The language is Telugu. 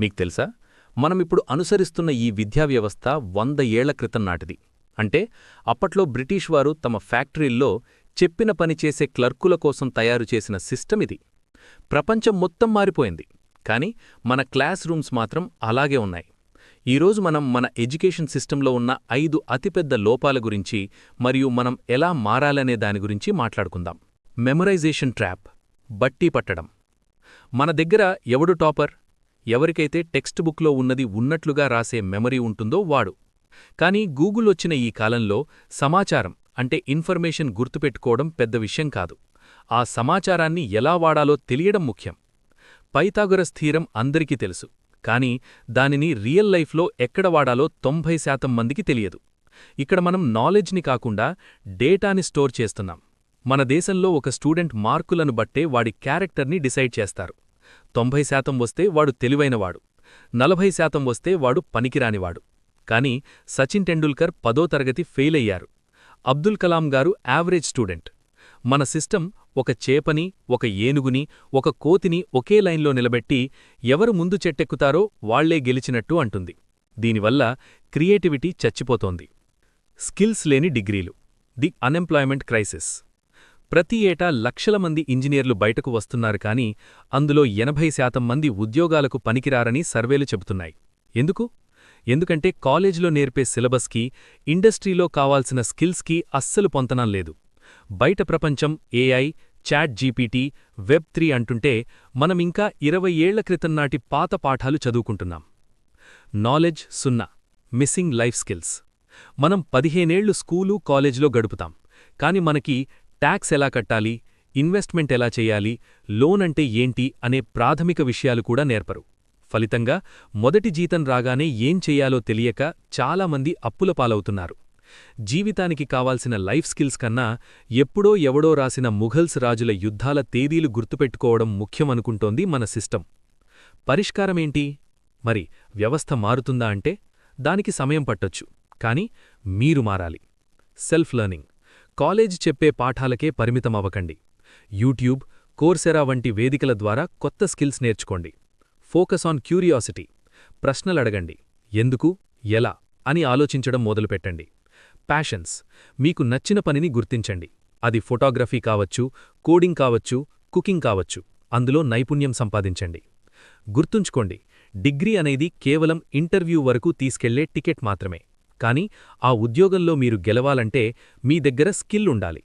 మీకు తెలుసా? మనమిప్పుడు అనుసరిస్తున్న ఈ విద్యా వ్యవస్థ వంద ఏళ్ళ క్రితం నాటిది. అంటే అప్పట్లో బ్రిటిష్ వారు తమ ఫ్యాక్టరీల్లో చెప్పిన పని చేసే క్లర్కుల కోసం తయారు చేసిన సిస్టమ్ ఇది. ప్రపంచం మొత్తం మారిపోయింది. కాని మన క్లాస్ రూమ్స్ మాత్రం అలాగే ఉన్నాయి. ఈరోజు మనం మన ఎడ్యుకేషన్ సిస్టంలో ఉన్న ఐదు అతిపెద్ద లోపాల గురించి మరియు మనం ఎలా మారాలనే దాని గురించి మాట్లాడుకుందాం. మెమొరైజేషన్ ట్రాప్ బట్టి పట్టడం. మన దగ్గర ఎవడు టాపర్? ఎవరికైతే టెక్స్ట్ బుక్లో ఉన్నది ఉన్నట్లుగా రాసే మెమరీ ఉంటుందో వాడు. కానీ గూగుల్ వచ్చిన ఈ కాలంలో సమాచారం అంటే ఇన్ఫర్మేషన్ గుర్తుపెట్టుకోవడం పెద్ద విషయం కాదు. ఆ సమాచారాన్ని ఎలా వాడాలో తెలియడం ముఖ్యం. పైతాగొరస్ థీరం అందరికీ తెలుసు కానీ దానిని రియల్ లైఫ్లో ఎక్కడ వాడాలో తొంభై శాతం మందికి తెలియదు. ఇక్కడ మనం నాలెడ్జ్ని కాకుండా డేటాని స్టోర్ చేస్తున్నాం. మన దేశంలో ఒక స్టూడెంట్ మార్కులను బట్టే వాడి క్యారెక్టర్ని డిసైడ్ చేస్తారు. తొంభై శాతం వస్తే వాడు తెలివైనవాడు. నలభై శాతం వస్తే వాడు పనికిరానివాడు. కాని సచిన్ టెండూల్కర్ పదో తరగతి ఫెయిల్ అయ్యారు. అబ్దుల్ కలాం గారు యావరేజ్ స్టూడెంట్. మన సిస్టమ్ ఒక చేపని ఒక ఏనుగుని ఒక కోతిని ఒకే లైన్లో నిలబెట్టి ఎవరు ముందు చెట్టెక్కుతారో వాళ్ళే గెలిచినట్టు అంటుంది. దీనివల్ల క్రియేటివిటీ చచ్చిపోతోంది. స్కిల్స్ లేని డిగ్రీలు. The unemployment crisis. ప్రతి ఏటా లక్షల మంది ఇంజనీర్లు బయటకు వస్తున్నారు కానీ అందులో ఎనభై శాతం మంది ఉద్యోగాలకు పనికిరారని సర్వేలు చెబుతున్నాయి. ఎందుకు? ఎందుకంటే కాలేజీలో నేర్పే సిలబస్కి ఇండస్ట్రీలో కావాల్సిన స్కిల్స్కి అస్సలు పొంతనం లేదు. బయట ప్రపంచం AI chat GPT web three అంటుంటే మనమింకా ఇరవై ఏళ్ళ క్రితం నాటి పాత పాఠాలు చదువుకుంటున్నాం. నాలెడ్జ్ సున్నా మిస్సింగ్ లైఫ్ స్కిల్స్. మనం పదిహేనేళ్ళు స్కూలు కాలేజ్లో గడుపుతాం. కాని మనకి ట్యాక్స్ ఎలా కట్టాలి ఇన్వెస్ట్మెంట్ ఎలా చేయాలి లోన్ అంటే ఏంటి అనే ప్రాథమిక విషయాలు కూడా నేర్పరు. ఫలితంగా మొదటి జీతం రాగానే ఏం చెయ్యాలో తెలియక చాలామంది అప్పుల పాలవుతున్నారు. జీవితానికి కావాల్సిన లైఫ్ స్కిల్స్ కన్నా ఎప్పుడో ఎవడో రాసిన ముఘల్స్ రాజుల యుద్ధాల తేదీలు గుర్తుపెట్టుకోవడం ముఖ్యమనుకుంటోంది మన సిస్టం. పరిష్కారమేంటి? మరి వ్యవస్థ మారుతుందా అంటే దానికి సమయం పట్టొచ్చు కాని మీరు మారాలి. Self learning. కాలేజ్ చెప్పే పాఠాలకే పరిమితమవ్వకండి. యూట్యూబ్ కోర్సెరా వంటి వేదికల ద్వారా కొత్త స్కిల్స్ నేర్చుకోండి. Focus on curiosity. ప్రశ్నలడగండి. ఎందుకు? ఎలా? అని ఆలోచించడం మొదలుపెట్టండి. ప్యాషన్స్. మీకు నచ్చిన పనిని గుర్తించండి. అది ఫోటోగ్రఫీ కావచ్చు కోడింగ్ కావచ్చు కుకింగ్ కావచ్చు. అందులో నైపుణ్యం సంపాదించండి. గుర్తుంచుకోండి డిగ్రీ అనేది కేవలం ఇంటర్వ్యూ వరకు తీసుకెళ్ళే టికెట్ మాత్రమే. కానీ ఆ ఉద్యోగంలో మీరు గెలవాలంటే మీ దగ్గర స్కిల్ ఉండాలి.